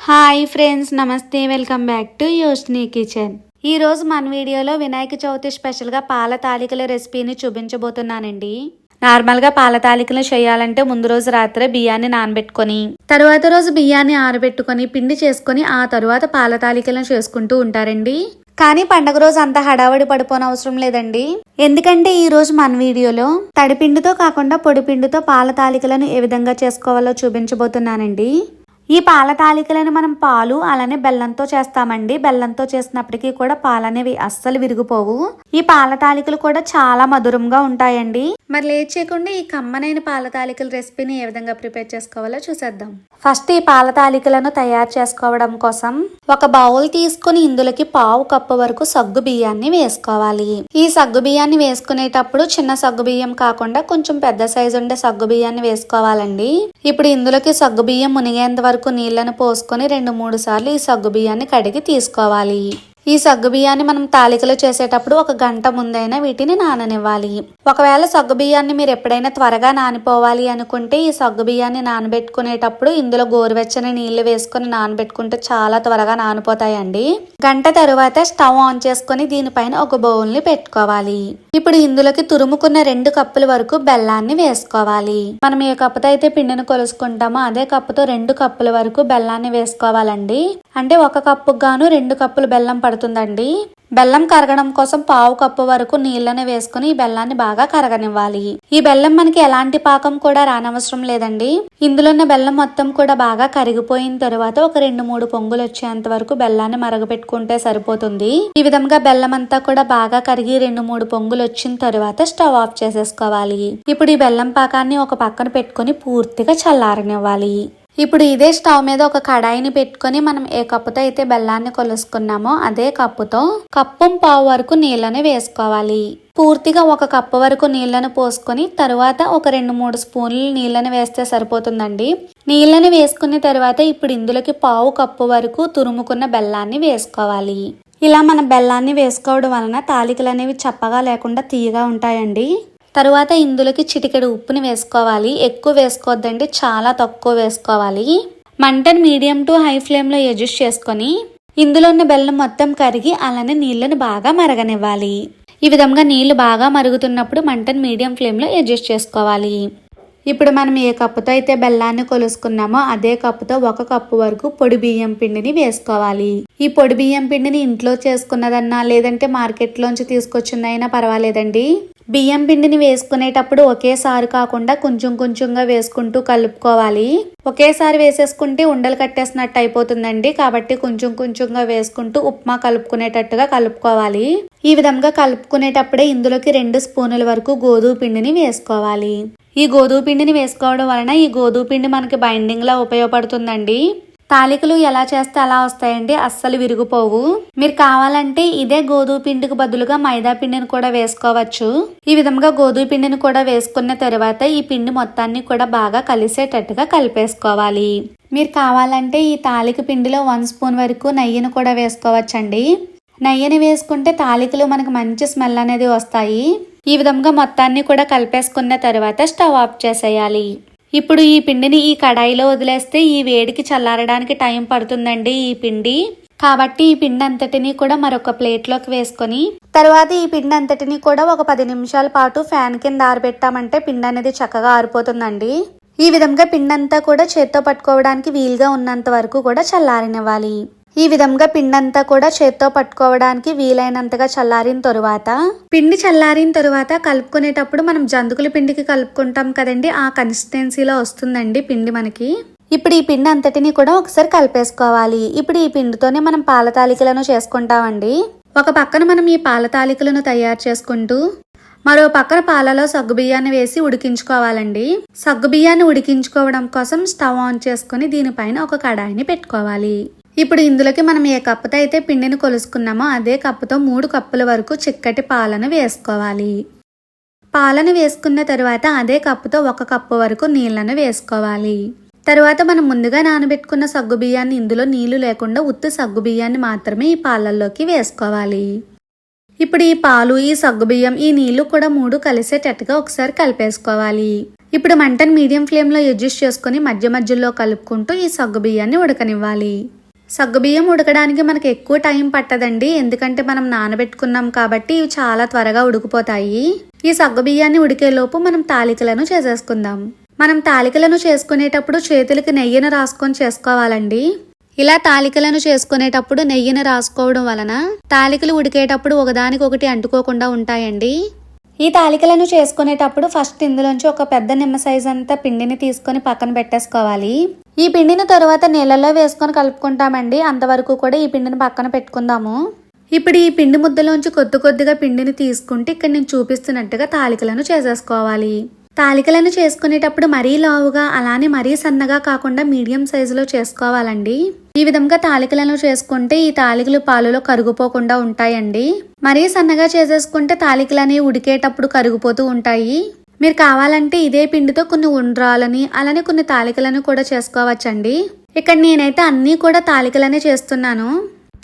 Hi friends నమస్తే welcome back to Yosni kitchen. ఈరోజు మన వీడియోలో వినాయక చవితి స్పెషల్గా పాల తాలికల రెసిపీని చూపించబోతున్నానండి. నార్మల్గా పాల తాలికలు చేయాలంటే ముందు రోజు రాత్రే బియ్యాన్ని నానబెట్టుకొని తరువాత రోజు బియ్యాన్ని ఆరబెట్టుకొని పిండి చేసుకొని ఆ తరువాత పాల తాలికలను చేసుకుంటూ ఉంటారండి. కానీ పండగ రోజు అంత హడావడి పడిపోని అవసరం లేదండి. ఎందుకంటే ఈ రోజు మన వీడియోలో తడిపిండితో కాకుండా పొడిపిండితో పాల తాలికలను ఏ విధంగా చేసుకోవాలో చూపించబోతున్నానండి. ఈ పాల తాలికలను మనం పాలు అలానే బెల్లంతో చేస్తామండి. బెల్లంతో చేసినప్పటికీ కూడా పాలు అనేవి అస్సలు విరిగిపోవు. ఈ పాల తాలికలు కూడా చాలా మధురంగా ఉంటాయండి. మరి లేట్ చేయకుండా ఈ కమ్మనైన పాల తాలికల రెసిపీని ఏ విధంగా ప్రిపేర్ చేసుకోవాలో చూసేద్దాం. ఫస్ట్ ఈ పాల తాలికలను తయారు చేసుకోవడం కోసం ఒక బౌల్ తీసుకుని ఇందులోకి పావు కప్పు వరకు సగ్గు బియ్యాన్ని వేసుకోవాలి. ఈ సగ్గు బియ్యాన్ని వేసుకునేటప్పుడు చిన్న సగ్గు బియ్యం కాకుండా కొంచెం పెద్ద సైజు ఉండే సగ్గు బియ్యాన్ని వేసుకోవాలండి. ఇప్పుడు ఇందులోకి సగ్గు బియ్యం మునిగేంత వరకు నీళ్ళను పోసుకొని రెండు మూడు సార్లు ఈ సగ్గు బియ్యాన్ని కడిగి తీసుకోవాలి. ఈ సగ్గు బియ్యాన్ని మనం తాలికలు చేసేటప్పుడు ఒక గంట ముందైనా వీటిని నాననివ్వాలి. ఒకవేళ సగ్గు బియ్యాన్ని మీరు ఎప్పుడైనా త్వరగా నానిపోవాలి అనుకుంటే ఈ సగ్గు బియ్యాన్ని నానబెట్టుకునేటప్పుడు ఇందులో గోరువెచ్చని నీళ్ళు వేసుకొని నానబెట్టుకుంటే చాలా త్వరగా నానిపోతాయండి. గంట తరువాత స్టవ్ ఆన్ చేసుకొని దీనిపైన ఒక బౌల్ని పెట్టుకోవాలి. ఇప్పుడు ఇందులోకి తురుముకున్న రెండు కప్పుల వరకు బెల్లాన్ని వేసుకోవాలి. మనం ఏ కప్పుతో అయితే పిండిని కొలుసుకుంటామో అదే కప్పుతో రెండు కప్పుల వరకు బెల్లాన్ని వేసుకోవాలండి. అంటే ఒక కప్పుకు గాను రెండు కప్పులు బెల్లం పడుతుందండి. బెల్లం కరగడం కోసం పావు కప్పు వరకు నీళ్ళని వేసుకుని ఈ బెల్లాన్ని బాగా కరగనివ్వాలి. ఈ బెల్లం మనకి ఎలాంటి పాకం కూడా రానవసరం లేదండి. ఇందులో ఉన్న బెల్లం మొత్తం కూడా బాగా కరిగిపోయిన తర్వాత ఒక రెండు మూడు పొంగులు వచ్చేంత వరకు బెల్లాన్ని మరగపెట్టుకుంటే సరిపోతుంది. ఈ విధంగా బెల్లం అంతా కూడా బాగా కరిగి రెండు మూడు పొంగులు వచ్చిన తర్వాత స్టవ్ ఆఫ్ చేసేసుకోవాలి. ఇప్పుడు ఈ బెల్లం పాకాన్ని ఒక పక్కన పెట్టుకుని పూర్తిగా చల్లారనివ్వాలి. ఇప్పుడు ఇదే స్టవ్ మీద ఒక కడాయిని పెట్టుకొని మనం ఏ కప్పుతో అయితే బెల్లాన్ని కొలుసుకున్నామో అదే కప్పుతో కప్పు పావు వరకు నీళ్ళని వేసుకోవాలి. పూర్తిగా ఒక కప్పు వరకు నీళ్ళను పోసుకొని తరువాత ఒక రెండు మూడు స్పూన్లు నీళ్ళని వేస్తే సరిపోతుందండి. నీళ్ళని వేసుకున్న తర్వాత ఇప్పుడు ఇందులోకి పావు కప్పు వరకు తురుముకున్న బెల్లాన్ని వేసుకోవాలి. ఇలా మన బెల్లాన్ని వేసుకోవడం వలన తాలికలు అనేవి చప్పగా లేకుండా తీయగా ఉంటాయండి. తరువాత ఇందులోకి చిటికెడు ఉప్పుని వేసుకోవాలి. ఎక్కువ వేసుకోవద్దండి చాలా తక్కువ వేసుకోవాలి. మంటను మీడియం టు హై ఫ్లేమ్లో అడ్జస్ట్ చేసుకొని ఇందులో ఉన్న బెల్లం మొత్తం కరిగి అలానే నీళ్ళను బాగా మరగనివ్వాలి. ఈ విధంగా నీళ్ళు బాగా మరుగుతున్నప్పుడు మంటను మీడియం ఫ్లేమ్లో అడ్జస్ట్ చేసుకోవాలి. ఇప్పుడు మనం ఏ కప్పుతో అయితే బెల్లాన్ని కొలుసుకున్నామో అదే కప్పుతో ఒక కప్పు వరకు పొడి బియ్యం పిండిని వేసుకోవాలి. ఈ పొడి బియ్యం పిండిని ఇంట్లో చేసుకున్నదన్నా లేదంటే మార్కెట్లోంచి తీసుకొచ్చిందైనా పర్వాలేదండి. బియ్యం పిండిని వేసుకునేటప్పుడు ఒకేసారి కాకుండా కొంచెం కొంచెంగా వేసుకుంటూ కలుపుకోవాలి. ఒకేసారి వేసేసుకుంటే ఉండలు కట్టేసినట్టు అయిపోతుందండి. కాబట్టి కొంచెం కొంచెంగా వేసుకుంటూ ఉప్మా కలుపుకునేటట్టుగా కలుపుకోవాలి. ఈ విధంగా కలుపుకునేటప్పుడే ఇందులోకి రెండు స్పూనుల వరకు గోధుమ పిండిని వేసుకోవాలి. ఈ గోధుమ పిండిని వేసుకోవడం వలన ఈ గోధుమ పిండి మనకి బైండింగ్లా ఉపయోగపడుతుందండి. తాలికలు ఎలా చేస్తే అలా వస్తాయండి? అస్సలు విరిగిపోవు. మీరు కావాలంటే ఇదే గోధుమ పిండికి బదులుగా మైదా పిండిని కూడా వేసుకోవచ్చు. ఈ విధంగా గోధుమ పిండిని కూడా వేసుకున్న తర్వాత ఈ పిండి మొత్తాన్ని కూడా బాగా కలిసేటట్టుగా కలిపేసుకోవాలి. మీరు కావాలంటే ఈ తాలిక పిండిలో వన్ స్పూన్ వరకు నెయ్యిని కూడా వేసుకోవచ్చండి. నెయ్యిని వేసుకుంటే తాలికలు మనకు మంచి స్మెల్ అనేది వస్తాయి. ఈ విధంగా మొత్తాన్ని కూడా కలిపేసుకున్న తర్వాత స్టవ్ ఆఫ్ చేసేయాలి. ఇప్పుడు ఈ పిండిని ఈ కడాయిలో వదిలేస్తే ఈ వేడికి చల్లారడానికి టైం పడుతుందండి ఈ పిండి. కాబట్టి ఈ పిండి అంతటిని కూడా మరొక ప్లేట్లోకి వేసుకొని తర్వాత ఈ పిండి అంతటిని కూడా ఒక పది నిమిషాల పాటు ఫ్యాన్ కింద ఆరబెట్టామంటే పిండి అనేది చక్కగా ఆరిపోతుందండి. ఈ విధంగా పిండి అంతా కూడా చేత్తో పట్టుకోవడానికి వీలుగా ఉన్నంత వరకు కూడా చల్లారనివ్వాలి. ఈ విధంగా పిండంతా కూడా చేత్తో పట్టుకోవడానికి వీలైనంతగా చల్లారిన తరువాత పిండి చల్లారిన తరువాత కలుపుకునేటప్పుడు మనం జంతుకుల పిండికి కలుపుకుంటాం కదండి ఆ కన్సిస్టెన్సీలో వస్తుందండి పిండి మనకి. ఇప్పుడు ఈ పిండి అంతటిని కూడా ఒకసారి కలిపేసుకోవాలి. ఇప్పుడు ఈ పిండితోనే మనం పాల తాలికలను చేసుకుంటామండి. ఒక పక్కన మనం ఈ పాల తాలికలను తయారు చేసుకుంటూ మరో పక్కన పాలలో సగ్గుబియ్యాన్ని వేసి ఉడికించుకోవాలండి. సగ్గుబియ్యాన్ని ఉడికించుకోవడం కోసం స్టవ్ ఆన్ చేసుకుని దీనిపైన ఒక కడాయిని పెట్టుకోవాలి. ఇప్పుడు ఇందులోకి మనం ఏ కప్పుతో అయితే పిండిని కొలుసుకున్నామో అదే కప్పుతో మూడు కప్పుల వరకు చిక్కటి పాలను వేసుకోవాలి. పాలను వేసుకున్న తర్వాత అదే కప్పుతో ఒక కప్పు వరకు నీళ్ళను వేసుకోవాలి. తరువాత మనం ముందుగా నానబెట్టుకున్న సగ్గు బియ్యాన్ని ఇందులో నీళ్ళు లేకుండా ఉత్తు సగ్గు బియ్యాన్ని మాత్రమే ఈ పాలల్లోకి వేసుకోవాలి. ఇప్పుడు ఈ పాలు ఈ సగ్గుబియ్యం ఈ నీళ్ళు కూడా మూడు కలిసేటట్టుగా ఒకసారి కలిపేసుకోవాలి. ఇప్పుడు మంటను మీడియం ఫ్లేమ్లో అడ్జస్ట్ చేసుకొని మధ్య మధ్యలో కలుపుకుంటూ ఈ సగ్గు బియ్యాన్ని ఉడకనివ్వాలి. సగ్గుబియ్యం ఉడకడానికి మనకి ఎక్కువ టైం పట్టదండి. ఎందుకంటే మనం నానబెట్టుకున్నాం కాబట్టి ఇవి చాలా త్వరగా ఉడికిపోతాయి. ఈ సగ్గుబియ్యాన్ని ఉడికేలోపు మనం తాలికలను చేసేసుకుందాం. మనం తాలికలను చేసుకునేటప్పుడు చేతులకి నెయ్యిని రాసుకొని చేసుకోవాలండి. ఇలా తాలికలను చేసుకునేటప్పుడు నెయ్యిని రాసుకోవడం వలన తాలికలు ఉడికేటప్పుడు ఒకదానికొకటి అంటుకోకుండా ఉంటాయండి. ఈ తాలికలను చేసుకునేటప్పుడు ఫస్ట్ ఇందులోంచి ఒక పెద్ద నిమ్మ సైజ్ అంతా పిండిని తీసుకొని పక్కన పెట్టేసుకోవాలి. ఈ పిండిని తర్వాత నీళ్ళలో వేసుకొని కలుపుకుంటామండి. అంతవరకు కూడా ఈ పిండిని పక్కన పెట్టుకుందాము. ఇప్పుడు ఈ పిండి ముద్దలోంచి కొద్ది కొద్దిగా పిండిని తీసుకుంటే ఇక్కడ నేను చూపిస్తున్నట్టుగా తాలికలను చేసేసుకోవాలి. తాలికలను చేసుకునేటప్పుడు మరీ లావుగా అలానే మరీ సన్నగా కాకుండా మీడియం సైజులో చేసుకోవాలండి. ఈ విధంగా తాలికలను చేసుకుంటే ఈ తాలికలు పాలలో కరుగుపోకుండా ఉంటాయండి. మరీ సన్నగా చేసేసుకుంటే తాలికలని ఉడికేటప్పుడు కరిగిపోతూ ఉంటాయి. మీరు కావాలంటే ఇదే పిండితో కొన్ని ఉండ్రాలని అలానే కొన్ని తాలికలను కూడా చేసుకోవచ్చండి. ఇక్కడ నేనైతే అన్నీ కూడా తాలికలనే చేస్తున్నాను.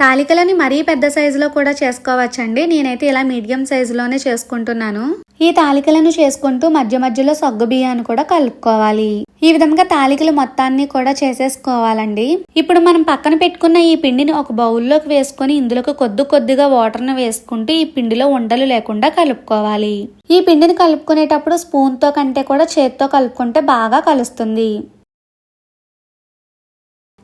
తాలికలని మరీ పెద్ద సైజులో కూడా చేసుకోవచ్చండి. నేనైతే ఇలా మీడియం సైజులోనే చేసుకుంటున్నాను. ఈ తాలికలను చేసుకుంటూ మధ్య మధ్యలో సగ్గు బియ్యాన్ని కూడా కలుపుకోవాలి. ఈ విధంగా తాలికలు మొత్తాన్ని కూడా చేసేసుకోవాలండి. ఇప్పుడు మనం పక్కన పెట్టుకున్న ఈ పిండిని ఒక బౌల్లోకి వేసుకొని ఇందులోకి కొద్ది కొద్దిగా వాటర్ను వేసుకుంటూ ఈ పిండిలో ఉండలు లేకుండా కలుపుకోవాలి. ఈ పిండిని కలుపుకునేటప్పుడు స్పూన్తో కంటే కూడా చేత్తో కలుపుకుంటే బాగా కలుస్తుంది.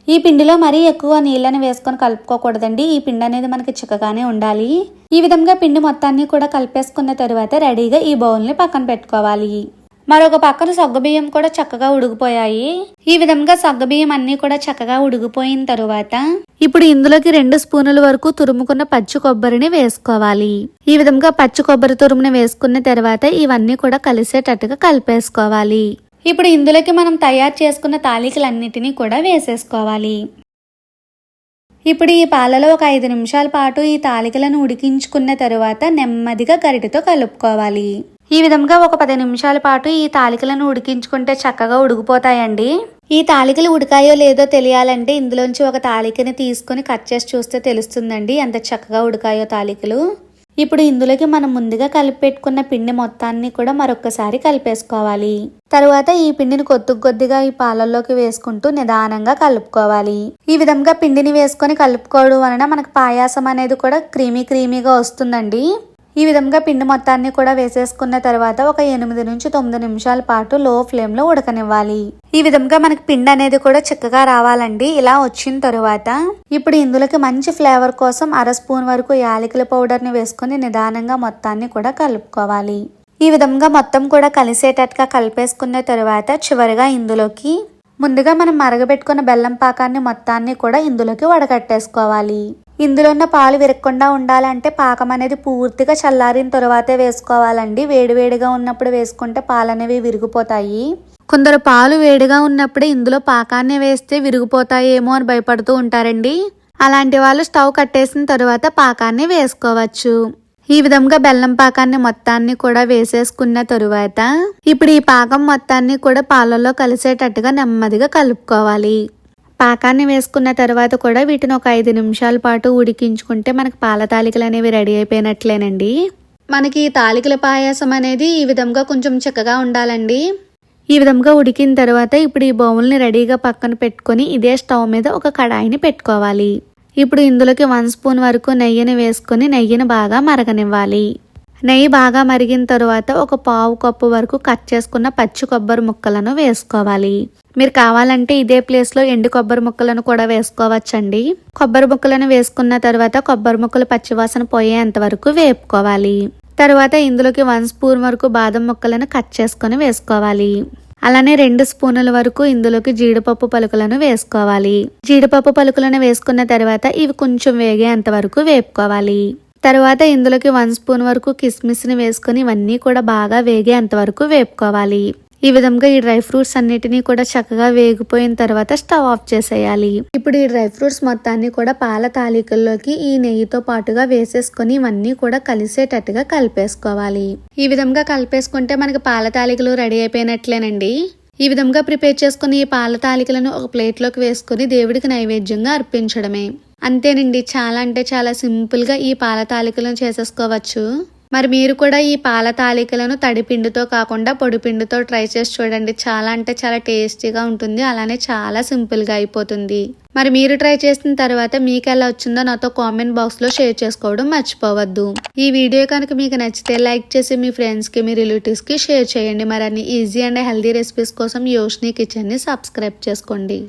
ఈ పిండిలో మరీ ఎక్కువ నీళ్ళని వేసుకొని కలుపుకోకూడదండి. ఈ పిండి అనేది మనకి చిక్కగానే ఉండాలి. ఈ విధంగా పిండి మొత్తాన్ని కూడా కలిపేసుకున్న తరువాత రెడీగా ఈ బౌల్ని పక్కన పెట్టుకోవాలి. మరొక పక్కన సగ్గుబియ్యం కూడా చక్కగా ఉడికిపోయాయి. ఈ విధంగా సగ్గుబియ్యం అన్ని కూడా చక్కగా ఉడికిపోయిన తరువాత ఇప్పుడు ఇందులోకి రెండు స్పూనుల వరకు తురుముకున్న పచ్చి కొబ్బరిని వేసుకోవాలి. ఈ విధంగా పచ్చి కొబ్బరి తురుముని వేసుకున్న తర్వాత ఇవన్నీ కూడా కలిసేటట్టుగా కలిపేసుకోవాలి. ఇప్పుడు ఇందులోకి మనం తయారు చేసుకున్న తాలికలన్నిటినీ కూడా వేసేసుకోవాలి. ఇప్పుడు ఈ పాలలో ఒక ఐదు నిమిషాల పాటు ఈ తాలికలను ఉడికించుకున్న తరువాత నెమ్మదిగా గరిటెతో కలుపుకోవాలి. ఈ విధంగా ఒక పది నిమిషాల పాటు ఈ తాలికలను ఉడికించుకుంటే చక్కగా ఉడికిపోతాయండి. ఈ తాలికలు ఉడికాయో లేదో తెలియాలంటే ఇందులోంచి ఒక తాలికని తీసుకొని కట్ చేసి చూస్తే తెలుస్తుందండి ఎంత చక్కగా ఉడికాయో తాలికలు. ఇప్పుడు ఇందులోకి మనం ముందుగా కలిపి పెట్టుకున్న పిండి మొత్తాన్ని కూడా మరొకసారి కలిపేసుకోవాలి. తరువాత ఈ పిండిని కొద్ది కొద్దిగా ఈ పాలల్లోకి వేసుకుంటూ నిదానంగా కలుపుకోవాలి. ఈ విధంగా పిండిని వేసుకొని కలుపుకోవడం వలన మనకు పాయాసం అనేది కూడా క్రీమీ క్రీమీగా వస్తుందండి. ఈ విధంగా పిండి మొత్తాన్ని కూడా వేసేసుకున్న తర్వాత ఒక ఎనిమిది నుంచి తొమ్మిది నిమిషాల పాటు లో ఫ్లేమ్లో ఉడకనివ్వాలి. ఈ విధంగా మనకి పిండి అనేది కూడా చిక్కగా రావాలండి. ఇలా వచ్చిన తరువాత ఇప్పుడు ఇందులోకి మంచి ఫ్లేవర్ కోసం అర స్పూన్ వరకు యాలకుల పౌడర్ని వేసుకుని నిదానంగా మొత్తాన్ని కూడా కలుపుకోవాలి. ఈ విధంగా మొత్తం కూడా కలిసేటట్టుగా కలిపేసుకున్న తరువాత చివరిగా ఇందులోకి ముందుగా మనం మరగబెట్టుకున్న బెల్లం పాకాన్ని మొత్తాన్ని కూడా ఇందులోకి వడగట్టేసుకోవాలి. ఇందులో ఉన్న పాలు విరగకుండా ఉండాలంటే పాకం అనేది పూర్తిగా చల్లారిన తర్వాతే వేసుకోవాలండి. వేడివేడిగా ఉన్నప్పుడు వేసుకుంటే పాలు అనేవి విరిగిపోతాయి. కొందరు పాలు వేడిగా ఉన్నప్పుడే ఇందులో పాకాన్ని వేస్తే విరిగిపోతాయేమో అని భయపడుతూ ఉంటారండి. అలాంటి వాళ్ళు స్టవ్ కట్టేసిన తర్వాత పాకాన్ని వేసుకోవచ్చు. ఈ విధంగా బెల్లం పాకాన్ని మొత్తాన్ని కూడా వేసేసుకున్న తరువాత ఇప్పుడు ఈ పాకం మొత్తాన్ని కూడా పాలల్లో కలిసేటట్టుగా నెమ్మదిగా కలుపుకోవాలి. పాకాన్ని వేసుకున్న తర్వాత కూడా వీటిని ఒక ఐదు నిమిషాల పాటు ఉడికించుకుంటే మనకి పాల తాలికలు అనేవి రెడీ అయిపోయినట్లేనండి. మనకి ఈ తాలికల పాయాసం అనేది ఈ విధంగా కొంచెం చిక్కగా ఉండాలండి. ఈ విధంగా ఉడికిన తర్వాత ఇప్పుడు ఈ బౌల్ని రెడీగా పక్కన పెట్టుకొని ఇదే స్టవ్ మీద ఒక కడాయిని పెట్టుకోవాలి. ఇప్పుడు ఇందులోకి వన్ స్పూన్ వరకు నెయ్యిని వేసుకొని నెయ్యిని బాగా మరగనివ్వాలి. నెయ్యి బాగా మరిగిన తరువాత ఒక పావు కప్పు వరకు కట్ చేసుకున్న పచ్చి కొబ్బరి ముక్కలను వేసుకోవాలి. మీరు కావాలంటే ఇదే ప్లేస్లో ఎండు కొబ్బరి ముక్కలను కూడా వేసుకోవచ్చండి. కొబ్బరి ముక్కలను వేసుకున్న తర్వాత కొబ్బరి ముక్కలు పచ్చివాసన పోయేంత వరకు వేపుకోవాలి. తర్వాత ఇందులోకి వన్ స్పూన్ వరకు బాదం ముక్కలను కట్ చేసుకొని వేసుకోవాలి. అలానే రెండు స్పూనుల వరకు ఇందులోకి జీడిపప్పు పలుకులను వేసుకోవాలి. జీడిపప్పు పలుకులను వేసుకున్న తర్వాత ఇవి కొంచెం వేగేంత వరకు వేపుకోవాలి. తర్వాత ఇందులోకి వన్ స్పూన్ వరకు కిస్మిస్ని వేసుకొని ఇవన్నీ కూడా బాగా వేగేంత వరకు వేపుకోవాలి. ఈ విధంగా ఈ డ్రై ఫ్రూట్స్ అన్నిటినీ కూడా చక్కగా వేగిపోయిన తర్వాత స్టవ్ ఆఫ్ చేసేయాలి. ఇప్పుడు ఈ డ్రై ఫ్రూట్స్ మొత్తాన్ని కూడా పాల తాలికల్లోకి ఈ నెయ్యితో పాటుగా వేసేసుకొని ఇవన్నీ కూడా కలిసేటట్టుగా కలిపేసుకోవాలి. ఈ విధంగా కలిపేసుకుంటే మనకి పాల తాలికలు రెడీ అయిపోయినట్లేనండి. ఈ విధంగా ప్రిపేర్ చేసుకుని ఈ పాల తాలికలను ఒక ప్లేట్లోకి వేసుకుని దేవుడికి నైవేద్యంగా అర్పించడమే. అంతేనండి. చాలా అంటే చాలా సింపుల్గా ఈ పాల తాలికలను చేసేసుకోవచ్చు. మరి మీరు కూడా ఈ పాల తాలికలను తడిపిండితో కాకుండా పొడిపిండితో ట్రై చేసి చూడండి. చాలా అంటే చాలా టేస్టీగా ఉంటుంది. అలానే చాలా సింపుల్గా అయిపోతుంది. మరి మీరు ట్రై చేసిన తర్వాత మీకు ఎలా వచ్చిందో నాతో కామెంట్ బాక్స్లో షేర్ చేసుకోవడం మర్చిపోవద్దు. ఈ వీడియో కనుక మీకు నచ్చితే లైక్ చేసి మీ ఫ్రెండ్స్కి మీ రిలేటివ్స్కి షేర్ చేయండి. మరి అన్ని ఈజీ అండ్ హెల్దీ రెసిపీస్ కోసం యోష్ని కిచెన్ని సబ్స్క్రైబ్ చేసుకోండి.